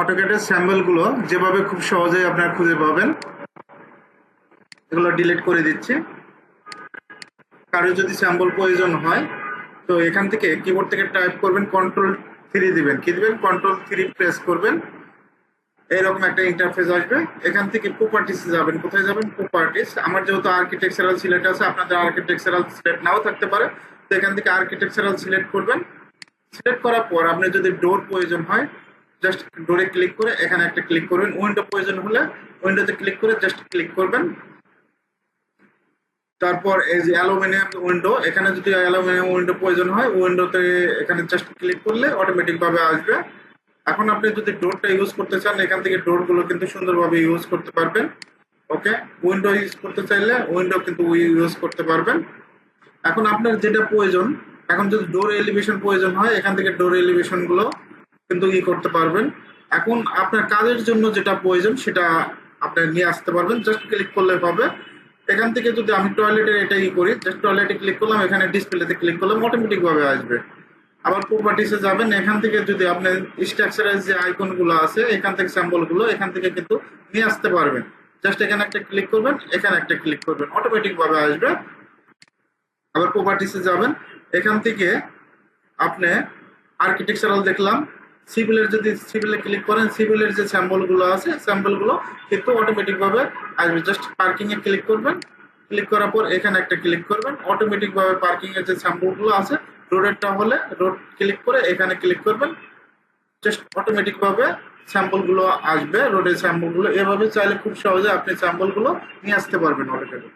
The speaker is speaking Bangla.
অটোকেটের স্যাম্পলগুলো যেভাবে খুব সহজেই আপনারা খুঁজে পাবেন, এগুলো ডিলিট করে দিচ্ছি। কারও যদি স্যাম্পল প্রয়োজন হয়, তো এখান থেকে কিবোর্ড থেকে টাইপ করবেন কন্ট্রোল থ্রি দিবেন। কি দিবেন? কন্ট্রোল থ্রি প্রেস করবেন। এরকম একটা ইন্টারফেস আসবে। এখান থেকে প্রপার্টিস যাবেন। কোথায় যাবেন? প্রপার্টিস আমার যেহেতু আর্কিটেকচারাল সিলেক্ট আছে, আপনাদের আর্কিটেকচারাল সিলেক্ট নাও থাকতে পারে। তো এখান থেকে আর্কিটেকচারাল সিলেক্ট করবেন। সিলেক্ট করার পর আপনি যদি ডোর প্রয়োজন হয় জাস্ট ডোরে ক্লিক করে, এখানে একটা ক্লিক করবেন। উইন্ডো প্রয়োজন হলে উইন্ডোতে ক্লিক করে জাস্ট ক্লিক করবেন। তারপর এই যে অ্যালুমিনিয়াম উইন্ডো এখানে যদি অ্যালুমিনিয়াম উইন্ডো প্রয়োজন হয় উইন্ডোতে এখানে জাস্ট ক্লিক করলে অটোমেটিক ভাবে আসবে। এখন আপনি যদি ডোরটা ইউজ করতে চান, এখান থেকে ডোরগুলো কিন্তু সুন্দরভাবে ইউজ করতে পারবেন। ওকে উইন্ডো ইউজ করতে চাইলে উইন্ডো কিন্তু ইউজ করতে পারবেন। এখন আপনার যেটা প্রয়োজন, এখন যদি ডোর এলিভেশন প্রয়োজন হয়, এখান থেকে ডোর এলিভেশনগুলো কিন্তু ই করতে পারবেন। এখন আপনার কাজের জন্য যেটা প্রয়োজন, সেটা আপনি নিয়ে আসতে পারবেন। জাস্ট ক্লিক করলে হবে এখান থেকে যদি আমি টয়লেটের এটা ই করি জাস্ট টয়লেটে ক্লিক করলাম, এখানে ডিসপ্লেতে ক্লিক করলাম অটোমেটিকভাবে আসবে। আবার প্রপার্টিসে যাবেন, এখান থেকে যদি আপনি স্ট্রাকচারের যে আইকনগুলো আছে, এখান থেকে স্যাম্পলগুলো এখান থেকে কিন্তু নিয়ে আসতে পারবেন। জাস্ট এখানে একটা ক্লিক করবেন, এখানে একটা ক্লিক করবেন অটোমেটিকভাবে আসবে। আবার প্রপার্টিসে যাবেন, এখান থেকে আপনি আর্কিটেকচারাল দেখলাম সিভিলের যদি সিভিলে ক্লিক করেন, সিভিলের যে স্যাম্পলগুলো আছে স্যাম্পলগুলো কিন্তু অটোমেটিক ভাবে আসবে। জাস্ট পার্কিং এ ক্লিক করবেন। ক্লিক করার পর এখানে একটা ক্লিক করবেন। অটোমেটিক ভাবে পার্কিং যে স্যাম্পলগুলো আছে রোডেরটা হলে রোড ক্লিক করে এখানে ক্লিক করবেন। জাস্ট অটোমেটিক ভাবে স্যাম্পলগুলো আসবে রোডের স্যাম্পলগুলো। এভাবে চাইলে খুব সহজে আপনি স্যাম্পলগুলো নিয়ে আসতে পারবেন অটোমেটিক